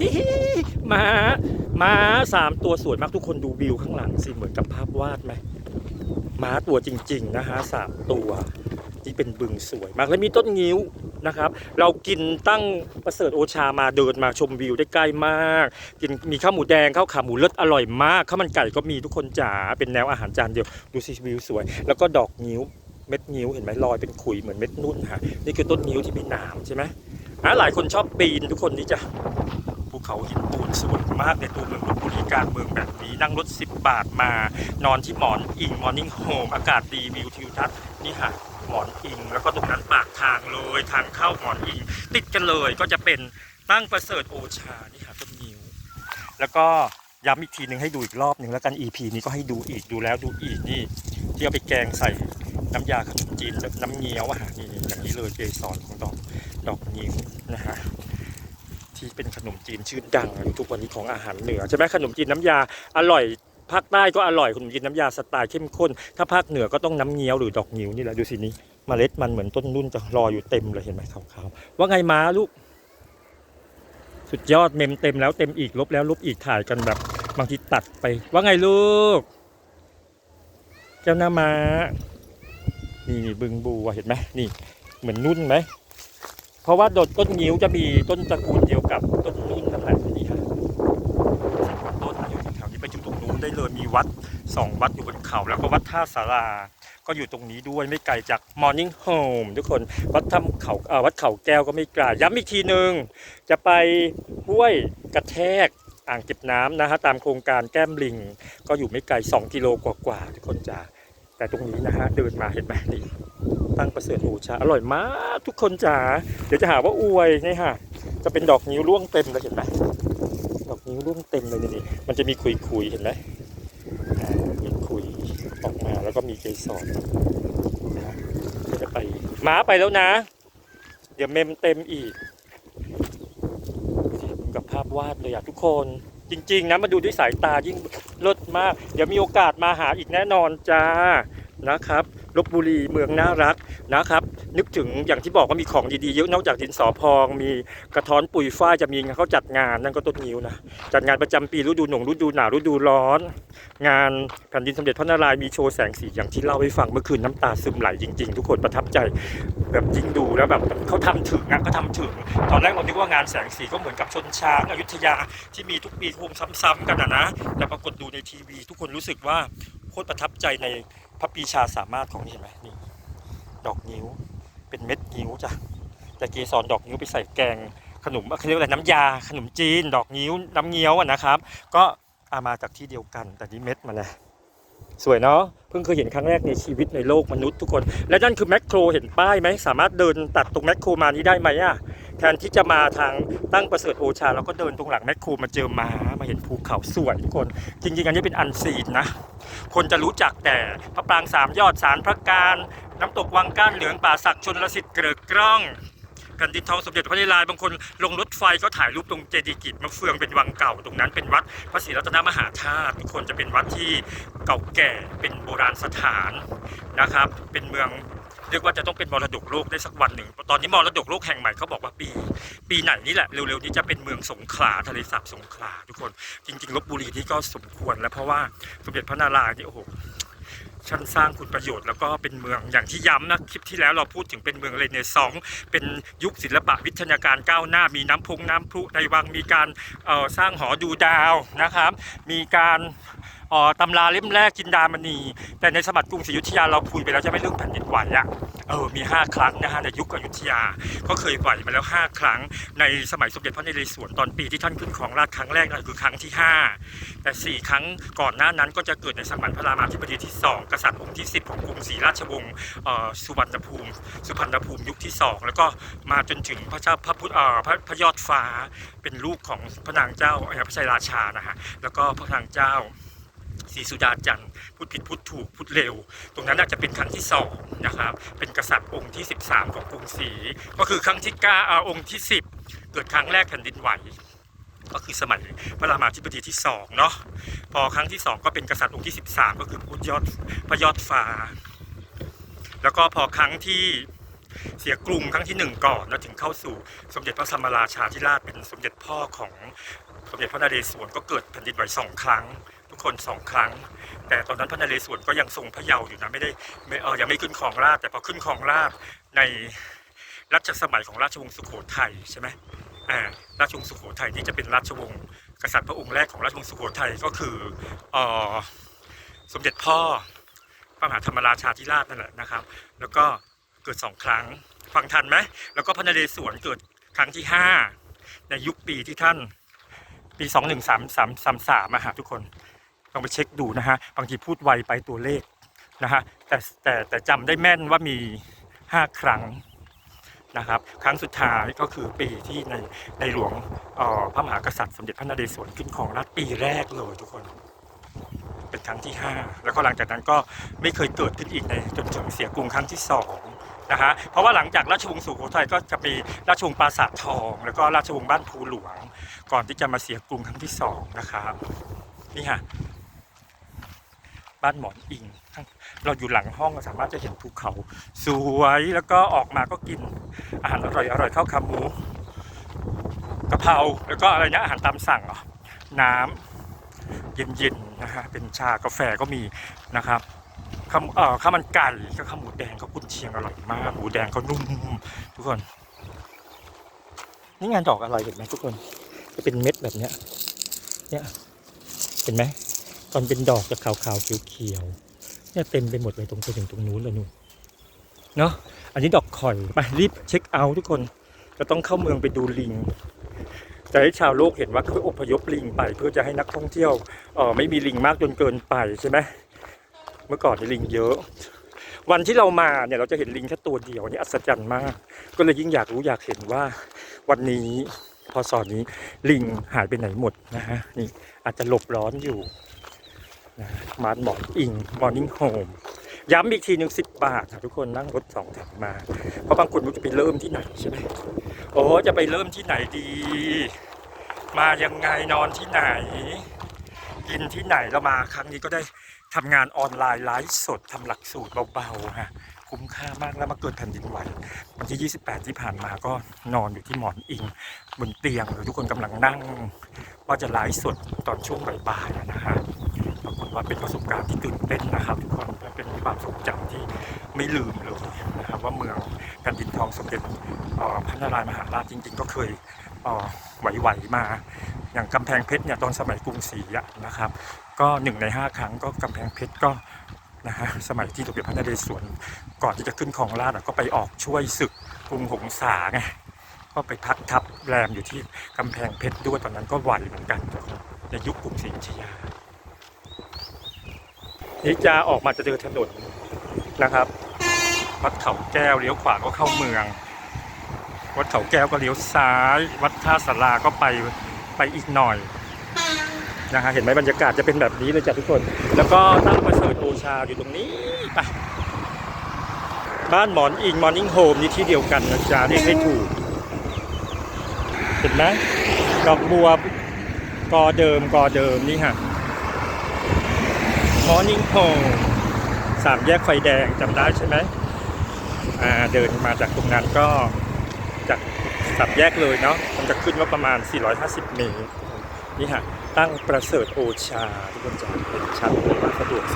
ฮิฮิม้าม้าสามตัวสวยมากทุกคนดูวิวข้างหลังสิเหมือนกับภาพวาดไหมม้าตัวจริง ๆ นะฮะสามตัวที่เป็นบึงสวยมากและมีต้นงิ้วนะครับ เรากินตั้งประเสริฐโอชามาเดินมาชมวิวได้ใกล้มาก กินมีข้าวหมูแดงข้าวขาหมูเลิศอร่อยมากข้าวมันไก่ก็มีทุกคนจ๋าเป็นแนวอาหารจานเดียวดูสิวิวสวย แล้วก็ดอกงิ้วเม็ดงิ้วเห็นไหมลอยเป็นขุยเหมือนเม็ดนุ่นฮะนี่คือต้นงิ้วที่มีหนามใช่ไหม หลายคนชอบปีนทุกคนนี่จะภูเขาหินปูนสวยมากในตัวเมืองลพบุรีการเมืองแบบนี้นั่งรถ 10 บาทมา นอนที่หมอนอิงมอร์นิ่งโฮมอากาศดีวิวทิวทัศน์นี่ฮะหมอนอิง แล้วก็ตรงนั้นปากทางเลยทางเข้าหมอนอิง ติดกันเลยก็จะเป็นตั้งประเสริฐโอชานี่ฮะต้นงิ้ว แล้วก็ย้ำอีกทีหนึ่งให้ดูอีกรอบหนึ่งแล้วกัน EP นี้ก็ให้ดูอีกดูแล้วดูอีกนี่ที่เอาไปแกงใส่น้ำยาขนมจีนน้ำเงี้ยวอาหารนี่อย่างนี้เลยเกสรของดอก ดอกงิ้วนะฮะที่เป็นขนมจีนชื่อดังทุกวันนี้ของอาหารเหนือใช่ไหมขนมจีนน้ำยาอร่อยภาคใต้ก็อร่อยขนมจีนน้ำยาสไตล์เข้มข้น ถ้าภาคเหนือก็ต้องน้ำเงี้ยวหรือดอกงิ้วนี่แหละดูสินี้เมล็ดมันเหมือนต้นนุ่นจะรออยู่เต็มเลยเห็นไหมขาวๆว่าไงม้าลูก สุดยอดเมมเต็มแล้วเต็มอีกลบแล้วลบอีกถ่ายกันแบบบางทีตัดไป ว่าไงลูก เจ้าหน้าม้านี่นี่บึงบัวเห็นไหมนี่เหมือนนุ่นไหม เพราะว่าโดดต้นงิ้วจะมีต้นตระกูลเดียวกับต้นนุ่นนั่นแหละนี่ค่ะต้นอยู่แถวนี้ไปถึงตรงนู้นได้เลยมีวัดสองวัดอยู่บนเขา แล้วก็วัดท่าสาราก็อยู่ตรงนี้ด้วยไม่ไกลจาก Morning Home ทุกคนวัดถ้ำเขาวัดเขาแก้วก็ไม่ไกลย้ำอีกทีหนึ่งจะไปห้วยกระแทกอ่างเก็บน้ำนะฮะตามโครงการแก้มลิง ก็อยู่ไม่ไกล 2 กิโลกว่าๆทุกคนจ้า แต่ตรงนี้นะฮะเดินมาเห็นไหมนี่ตั้งประเสริฐโอชาอร่อยมากทุกคนจ๋าเดี๋ยวจะหาว่าอวยนี่ฮะจะเป็นดอกนิ้วร่วงเต็มเลยเห็นไหมดอกนิ้วร่วงเต็มเลยนี่มันจะมีขุยขุยๆเห็นไหมมีขุยออกมาแล้วก็มีเกสรนะเดี๋ยวจะไปหมาไปแล้วนะ เดี๋ยวเมมเต็มอีกกับภาพวาดเลยอะทุกคน จริง ๆนะมาดูด้วยสายตายิ่งเลิศมาก เดี๋ยวมีโอกาสมาหาอีกแน่นอนจ้านะครับลบบุรีเมืองน่ารักนะครับ นึกถึงอย่างที่บอกว่ามีของดีๆเยอะนอกจากดินสอพอง มีกระท้อนปุ๋ยฝ้ายจะมีเขาจัดงานนั่นก็ต้นงิ้วนะจัดงานประจำปีฤดูหนงฤดูหนาวฤดูร้อน งานแผ่นดินสมเด็จพระนารายณ์มีโชว์แสงสีอย่างที่เล่าให้ฟังเมื่อคืนน้ำตาซึมไหลจริงๆ ทุกคนประทับใจแบบยิ่งดูแล้วแบบเขาทำถึงอะเขาทำถึง ตอนแรกเราคิดว่างานแสงสีก็เหมือนกับชนช้างอยุธยาที่มีทุกปีคงซ้ำๆกันอะนะแต่ปรากฏดูในทีวี ทุกคนรู้สึกว่าโคตรประทับใจในพระปีชาสามารถของนี่เห็นไหมนี่ดอกนิ้ว เป็นเม็ดนิ้วจ้ะแต่เกสรดอกนิ้วไปใส่แกงขนมเขาเรียกว่าอะไรน้ำยาขนมจีน ดอกนิ้วน้ำเงี้ยวนะครับ ก็เอามาจากที่เดียวกันแต่นี่เม็ดมาเลยสวยเนาะเพิ่งเคยเห็นครั้งแรกในชีวิตในโลกมนุษย์ทุกคน และนั่นคือแมคโครเห็นป้ายไหมสามารถเดินตัดตรงแมคโครมานี้ได้ไหมอะแทนที่จะมาทางตั้งประเสริฐโอชาเราก็เดินตรงหลังแมคโครมาเจอม้ามาเห็นภูเขาสวยทุกคน จริงๆ อันนี้เป็นอันซีนนะ คนจะรู้จักแต่พระปรางสามยอดสารพระการ น้ำตกวังก้านเหลืองป่าศักดิ์ชนลสิทธิ์เกลือกล้องแผ่นดินทองสมเด็จพระนารายณ์บางคนลงรถไฟก็ถ่ายรูปตรงเจดีย์กิจมะเฟืองเป็นวังเก่าตรงนั้นเป็นวัดพระศรีรัตนมหาธาตุทุกคนจะเป็นวัดที่เก่าแก่เป็นโบราณสถานนะครับ เป็นเมืองเรียกว่าจะต้องเป็นมรดกโลกได้สักวันหนึ่ง ตอนนี้มรดกโลกแห่งใหม่เขาบอกว่าปี ปีไหนนี่แหละ เร็วๆนี้จะเป็นเมืองสงขลาทะเลสาบสงขลาทุกคน จริงๆลบบุรีที่ก็สมควรแล้วเพราะว่าสมเด็จพระนารายณ์นี่โอ้โห ชั้นสร้างคุณประโยชน์ แล้วก็เป็นเมืองอย่างที่ย้ำนะคลิปที่แล้วเราพูดถึงเป็นเมืองเรเนซองส์เป็นยุคศิลปะวิทยาการก้าวหน้า มีน้ำพุงน้ำพุในวังมีการสร้างหอดูดาวนะครับ มีการตำราเล่มแรกจินดามณี แต่ในสมัยกรุงศรีอยุธยาเราคุยไปแล้วจะไม่เรื่องแผ่นดินไหวอะ เออมี 5 ครั้งนะฮะในยุคอยุธยา ก็เคยไหวมาแล้ว 5 ครั้งในสมัยสมเด็จพระนเรศวรตอนปีที่ท่านขึ้นของราชครั้งแรกนั่นคือครั้งที่ 5 แต่ 4 ครั้งก่อนหน้านั้นก็จะเกิดในสมัยพระรามาธิบดีที่ 2 กษัตริย์องค์ที่ 10 ของกรุงศรีราชวงศ์สุวรรณภูมิ สุพรรณภูมิยุคที่ 2 แล้วก็มาจนถึงพระเจ้าพระพุทธพระพระยอดฟ้าเป็นลูกของพระนางเจ้าพระชัยราชานะฮะแล้วก็พระนางเจ้า ศรีสุดาจันทร์พูดผิดพูดถูกพูดเร็ว ตรงนั้นอาจจะเป็นครั้งที่สองนะครับ เป็นกษัตริย์องค์ที่ 13 ของกรุงศรีก็คือครั้งที่เก้าเอ่อองค์ที่ 10 เกิดครั้งแรกแผ่นดินไหวก็คือสมัยพระรามาธิบดีที่สองเนาะพอครั้งที่สองก็เป็นกษัตริย์องค์ที่ 13 ก็คือพระยอดพระยอดฟ้า แล้วก็พอครั้งที่เสียกรุงครั้งที่หนึ่งก่อนแล้วถึงเข้าสู่สมเด็จพระสัมมาราชาธิราชเป็นสมเด็จพ่อของสมเด็จพระนเรศวรก็เกิดแผ่นดินไหวสองครั้ง ทุกคนสองครั้ง แต่ตอนนั้นพระนเรศวรก็ยังทรงพระเยาว์อยู่นะไม่ได้ไม่เออยังไม่ขึ้นครองราชแต่พอขึ้นครองราชในรัชสมัยของราชวงศ์สุโขทัยใช่ไหมอ่าราชวงศ์สุโขทัยนี่จะเป็นราชวงศ์กษัตริย์พระองค์แรกของราชวงศ์สุโขทัยก็คือออสมเด็จพ่อพระมหาธรรมราชาธิราชนั่นแหละนะครับ แล้วก็เกิดสองครั้งฟังทันไหมแล้วก็พระนเรศวรเกิดครั้งที่ห้าในยุคปีที่ท่านปีสองหนึ่งสามสามสามสามอะฮะทุกคน ลองไปเช็คดูนะฮะบางทีพูดไวไปตัวเลขนะฮะแต่แต่แต่จำได้แม่นว่ามี 5 ครั้งนะครับ ครั้งสุดท้ายก็คือปีที่ในในหลวงออพระมหากษัตริย์สมเด็จพระนเรศวรขึ้นของราชย์ปีแรกเลยทุกคน เป็นครั้งที่ 5 แล้วก็หลังจากนั้นก็ไม่เคยเกิดขึ้นอีกในจนถึงเสียกรุงครั้งที่2นะฮะเพราะว่าหลังจากราชวงศ์สุโขทัยก็จะมีราชวงศ์ปราสาททอง แล้วก็ราชวงศ์บ้านภูหลวง ก่อนที่จะมาเสียกรุงครั้งที่สองนะครับนี่ฮะ บ้านหมอนอิง เราอยู่หลังห้องสามารถจะเห็นภูเขา สวยแล้วก็ออกมาก็กิน อาหารอร่อยอร่อยข้าวขาหมูกะเพราแล้วก็อะไรนะอาหารตามสั่งน้ำเย็นๆนะฮะเป็นชากาแฟก็มีนะครับข้าวเอ่อข้าวมันไก่ก็ข้าวหมูแดงก็กุนเชียงอร่อยมากหมูแดงก็นุ่มทุกคน นี่งานดอกอะไรเห็นไหมทุกคน จะเป็นเม็ดแบบเนี้ยเนี่ยเห็นไหม ตอนเป็นดอกจะขาวๆเขียวๆเนี่ยเต็มไปหมดเลยตรงไปถึงตรงนู้นเลยนู่นเนาะอันนี้ดอกข่อยไปรีบเช็คเอาท์ทุกคนจะต้องเข้าเมืองไปดูลิงจะให้ชาวโลกเห็นว่าเขาอพยพลิงไป เพื่อจะให้นักท่องเที่ยวเออไม่มีลิงมากจนเกินไปใช่ไหมเมื่อก่อนนี่ลิงเยอะ วันที่เรามาเนี่ยเราจะเห็นลิงแค่ตัวเดียวนี่อัศจรรย์มาก ก็เลยยิ่งอยากรู้อยากเห็นว่าวันนี้พอสอนนี้ลิงหายไปไหนหมดนะฮะนี่อาจจะหลบร้อนอยู่ นะมาร์ทบอกอิงมอร์นิ่งโฮมย้ำอีกทีหนึ่งสิบบาทค่ะทุกคนนั่งรถสองแถวมา เพราะบางคนมันจะไปเริ่มที่ไหนใช่ไหมโอ้จะไปเริ่มที่ไหนดี มายังไงนอนที่ไหน กินที่ไหนแล้วมาครั้งนี้ก็ได้ทำงานออนไลน์ไลฟ์สดทำหลักสูตรเบาๆฮะคุ้มค่ามากแล้วมาเกิดแผ่นดินไหววันที่ 28 ที่ผ่านมาก็นอนอยู่ที่หมอนอิงบนเตียงเลยทุกคนกำลังนั่ง ว่าจะไลฟ์สดตอนช่วงบ่ายๆนะฮะปรากฏ ว่าเป็นประสบการณ์ที่ตื่นเต้นนะครับทุกคนและเป็นความทรงจำที่ไม่ลืมเลยนะครับว่าเมืองแผ่นดินทองสมเด็จพระนารายณ์มหาราชจริง ๆ ก็เคยไหวๆมา อย่างกำแพงเพชรเนี่ยตอนสมัยกรุงศรีนะครับ ก็หนึ่งในห้าครั้งก็กำแพงเพชรก็นะฮะสมัยที่สมเด็จพระนเรศวรก่อนที่จะขึ้นของราชก็ไปออกช่วยศึกกรุงหงสาไงก็ไปพักทับแรมอยู่ที่กำแพงเพชรด้วยตอนนั้นก็ไหวเหมือนกันในยุคกรุงศรีอยุธยา นี่จะออกมาจะเจอถนนนะครับวัดเขาแก้วเลี้ยวขวาก็เข้าเมือง วัดเขาแก้วก็เลี้ยวซ้าย วัดท่าสาราก็ไปไปอีกหน่อยนะฮะเห็นไหมบรรยากาศจะเป็นแบบนี้เลยจ้ะทุกคน แล้วก็ตั้งประเสริฐบูชาอยู่ตรงนี้ไปบ้านหมอนอิงมอร์นิ่งโฮมนี่ที่เดียวกันนะจ๊ะเรียกให้ถูก เห็นไหมดอกบัวกอเดิมกอเดิมนี่ฮะ มอร์นิ่งโฮสามแยกไฟแดงจำได้ใช่ไหมอ่าเดินมาจากตรงนั้นก็จากสามแยกเลยเนาะมันจะขึ้นว่าประมาณ 450 เมตร นี่ฮะ ตั้งประเสริฐโอชาทุกคนจะเห็นชัดเลยว่าสะดวก